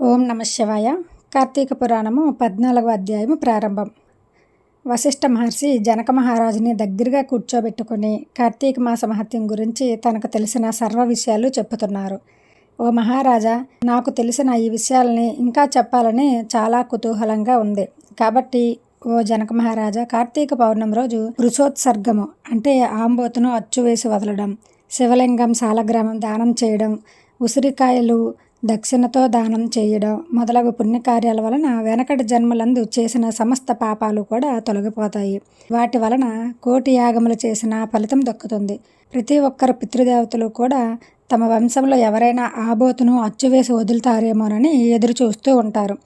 ఓం నమ శివాయ. కార్తీక పురాణము పద్నాలుగవ అధ్యాయము ప్రారంభం. వశిష్ఠ మహర్షి జనక మహారాజుని దగ్గరగా కూర్చోబెట్టుకుని కార్తీక మాస మహత్యం గురించి తనకు తెలిసిన సర్వ విషయాలు చెప్పుతున్నారు. ఓ మహారాజా నాకు తెలిసిన ఈ విషయాలని ఇంకా చెప్పాలని చాలా కుతూహలంగా ఉంది. కాబట్టి ఓ జనక మహారాజా కార్తీక పౌర్ణమి రోజు వృషోత్సర్గము అంటే ఆంబోతును అచ్చు వేసి వదలడం శివలింగం సాలగ్రామం దానం చేయడం ఉసిరికాయలు దక్షిణతో దానం చేయడం మొదలగు పుణ్యకార్యాల వలన వెనకటి జన్మలందు చేసిన సమస్త పాపాలు కూడా తొలగిపోతాయి. వాటి వలన కోటి యాగములు చేసిన ఫలితం దక్కుతుంది. ప్రతి ఒక్కరు పితృదేవతలు కూడా తమ వంశంలో ఎవరైనా ఆబోతును అచ్చువేసి వదులుతారేమోనని ఎదురు చూస్తూ ఉంటారు.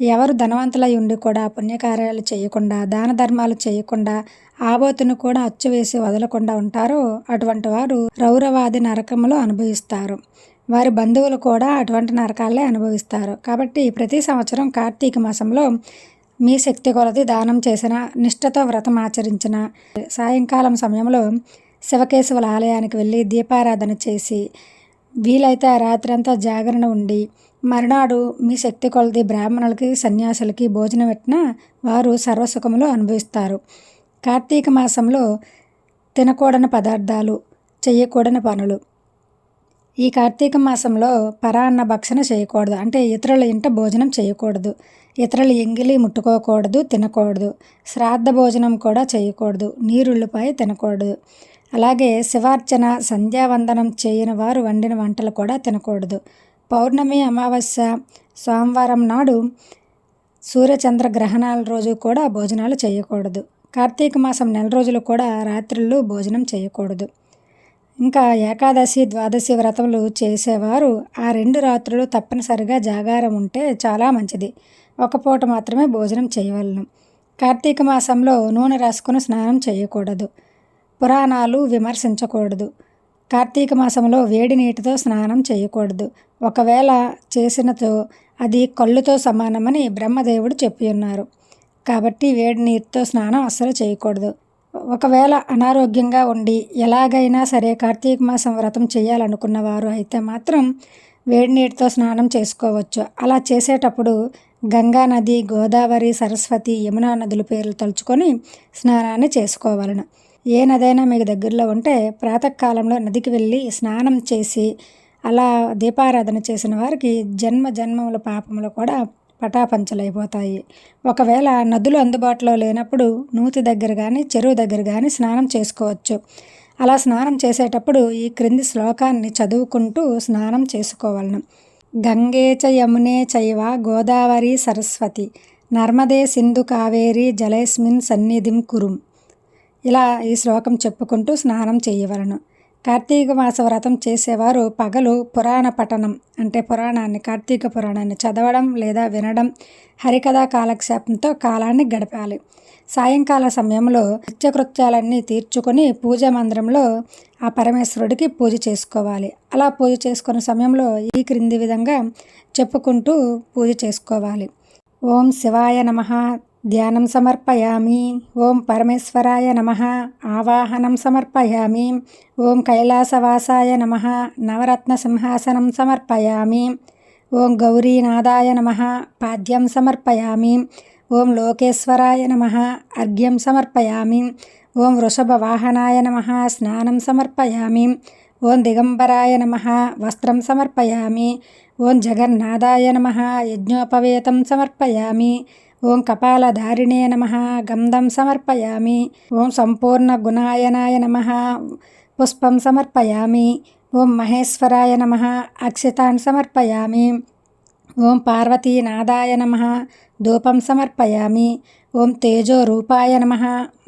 ఎవరు ధనవంతులై ఉండి కూడా పుణ్యకార్యాలు చేయకుండా దాన ధర్మాలు చేయకుండా ఆబోతును కూడా అచ్చువేసి వదలకుండా ఉంటారో అటువంటి వారు రౌరవాది నరకములు అనుభవిస్తారు. వారి బంధువులు కూడా అటువంటి నరకాలే అనుభవిస్తారు. కాబట్టి ప్రతి సంవత్సరం కార్తీక మాసంలో మీ శక్తి కొలది దానం చేసిన నిష్ఠతో వ్రతం ఆచరించిన సాయంకాలం సమయంలో శివకేశవుల ఆలయానికి వెళ్ళి దీపారాధన చేసి వీలైతే ఆ జాగరణ ఉండి మరునాడు మీ శక్తి కొలది బ్రాహ్మణులకి సన్యాసులకి భోజనం పెట్టినా వారు సర్వసుఖములు అనుభవిస్తారు. కార్తీక మాసంలో తినకూడని పదార్థాలు చేయకూడని పనులు ఈ కార్తీక మాసంలో పరాన్న భక్షణ చేయకూడదు. అంటే ఇతరుల ఇంట భోజనం చేయకూడదు. ఇతరుల ఎంగిలి ముట్టుకోకూడదు తినకూడదు. శ్రాద్ధ భోజనం కూడా చేయకూడదు. నీరుళ్ళుపై తినకూడదు. అలాగే శివార్చన సంధ్యావందనం చేయని వారు వండిన వంటలు కూడా తినకూడదు. పౌర్ణమి అమావాస్య సోమవారం నాడు సూర్యచంద్ర గ్రహణాల రోజు కూడా భోజనాలు చేయకూడదు. కార్తీక మాసం నెల రోజులు కూడా రాత్రులు భోజనం చేయకూడదు. ఇంకా ఏకాదశి ద్వాదశి వ్రతములు చేసేవారు. ఆ రెండు రాత్రులు తప్పనిసరిగా జాగారం ఉంటే చాలా మంచిది. ఒక పూట మాత్రమే భోజనం చేయవలను. కార్తీక మాసంలో నూనె రాసుకుని స్నానం చేయకూడదు. పురాణాలు విమర్శించకూడదు. కార్తీక మాసంలో వేడి నీటితో స్నానం చేయకూడదు. ఒకవేళ చేసినతో అది కళ్ళుతో సమానమని బ్రహ్మదేవుడు చెప్పి ఉన్నారు. కాబట్టి వేడి నీటితో స్నానం అస్సలు చేయకూడదు. ఒకవేళ అనారోగ్యంగా ఉండి ఎలాగైనా సరే కార్తీక మాసం వ్రతం చేయాలనుకున్న వారు అయితే మాత్రం వేడి నీటితో స్నానం చేసుకోవచ్చు. అలా చేసేటప్పుడు గంగా నది గోదావరి సరస్వతి యమునా నదుల పేర్లు తలుచుకొని స్నానాన్ని చేసుకోవాలను. ఏ నదైనా మీకు దగ్గరలో ఉంటే ప్రాతకాలంలో నదికి వెళ్ళి స్నానం చేసి అలా దీపారాధన చేసిన వారికి జన్మ జన్మముల పాపములు కూడా పటాపంచలైపోతాయి. ఒకవేళ నదులు అందుబాటులో లేనప్పుడు నూతి దగ్గర కానీ చెరువు దగ్గర కానీ స్నానం చేసుకోవచ్చు. అలా స్నానం చేసేటప్పుడు ఈ క్రింది శ్లోకాన్ని చదువుకుంటూ స్నానం చేసుకోవాలను. గంగే చ యమునే చైవ గోదావరి సరస్వతి నర్మదే సింధు కావేరి జలైస్మిన్ సన్నిధిం కురుం. ఇలా ఈ శ్లోకం చెప్పుకుంటూ స్నానం చేయవలను. కార్తీక మాస వ్రతం చేసేవారు పగలు పురాణ పఠనం అంటే పురాణాన్ని కార్తీక పురాణాన్ని చదవడం లేదా వినడం హరికథా కాలక్షేపంతో కాలాన్ని గడపాలి. సాయంకాల సమయంలో నిత్యకృత్యాలన్నీ తీర్చుకొని పూజా మందిరంలో ఆ పరమేశ్వరుడికి పూజ చేసుకోవాలి. అలా పూజ చేసుకునే సమయంలో ఈ క్రింది విధంగా చెప్పుకుంటూ పూజ చేసుకోవాలి. ఓం శివాయ నమ. ధ్యానం సమర్పయామి. ఓం పరమేశ్వరాయ నమ. ఆవాహనం సమర్పయామి. ఓం కైలాసవాసాయ నమ. నవరత్న సింహాసనం సమర్పయామి. ఓం గౌరీనాథాయ నమ. పాద్యం సమర్పయామి. ఓం లోకేశ్వరాయ నమ. అర్ఘ్యం సమర్పయామి. ఓం వృషభవాహనాయ నమ. స్నానం సమర్పయామి. ఓం దిగంబరాయ నమ. వస్త్రం సమర్పయామి. ఓం జగన్నాథాయ నమ. యజ్ఞోపవేతం సమర్పయామి. ఓం కపాలధారిణే నమ గంధం సమర్పయామి. ఓం సంపూర్ణ గుణాయనాయ నమ పుష్పం సమర్పయామి. ఓం మహేశ్వరాయ నమ అక్షితాన్ సమర్పయామి. ఓం పార్వతీనాదాయ నమ ధూపం సమర్పయామి. ఓం తేజోరూపాయ నమ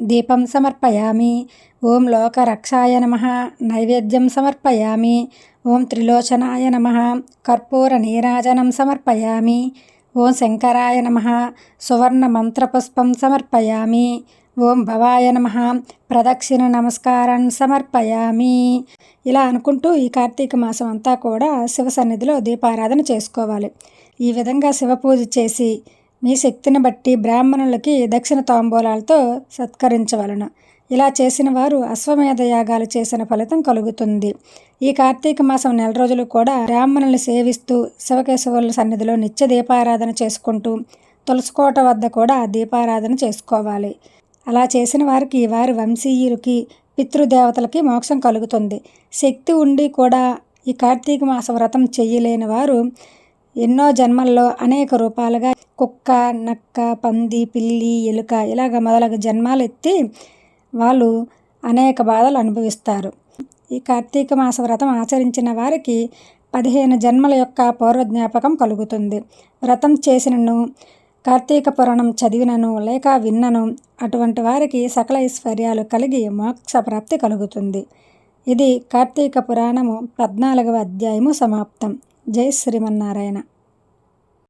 దీపం సమర్పయామి. ఓం లోకరక్షాయ నమ నైవేద్యం సమర్పయామి. ఓం త్రిలోచనాయ నమ కర్పూర నీరాజనం సమర్పయామి. ఓం శంకరాయ నమ. సువర్ణ మంత్రపుష్పం సమర్పయామి. ఓం భవాయ నమ. ప్రదక్షిణ నమస్కారం సమర్పయామి. ఇలా అనుకుంటూ ఈ కార్తీక మాసం అంతా కూడా శివ సన్నిధిలో దీపారాధన చేసుకోవాలి. ఈ విధంగా శివ పూజ చేసి మీ శక్తిని బట్టి బ్రాహ్మణులకి దక్షిణ తాంబూలాలతో సత్కరించవలను. ఇలా చేసిన వారు అశ్వమేధ యాగాలు చేసిన ఫలితం కలుగుతుంది. ఈ కార్తీక మాసం నెల రోజులు కూడా బ్రాహ్మణులు సేవిస్తూ శివకేశవుల సన్నిధిలో నిత్య దీపారాధన చేసుకుంటూ తులసుకోట వద్ద కూడా దీపారాధన చేసుకోవాలి. అలా చేసిన వారికి వారి వంశీయులకి పితృదేవతలకి మోక్షం కలుగుతుంది. శక్తి ఉండి కూడా ఈ కార్తీక మాస వ్రతం చెయ్యలేని వారు ఎన్నో జన్మల్లో అనేక రూపాలుగా కుక్క నక్క పంది పిల్లి ఎలుక ఇలాగ మొదలగు జన్మాలు ఎత్తి వాళ్ళు అనేక బాధలు అనుభవిస్తారు. ఈ కార్తీక మాస వ్రతం ఆచరించిన వారికి పదిహేను జన్మల యొక్క పూర్వ జ్ఞాపకం కలుగుతుంది. వ్రతం చేసినను కార్తీక పురాణం చదివినను లేక విన్నను అటువంటి వారికి సకల ఐశ్వర్యాలు కలిగి మోక్ష ప్రాప్తి కలుగుతుంది. ఇది కార్తీక పురాణము పద్నాలుగవ అధ్యాయము సమాప్తం. జై శ్రీమన్నారాయణ.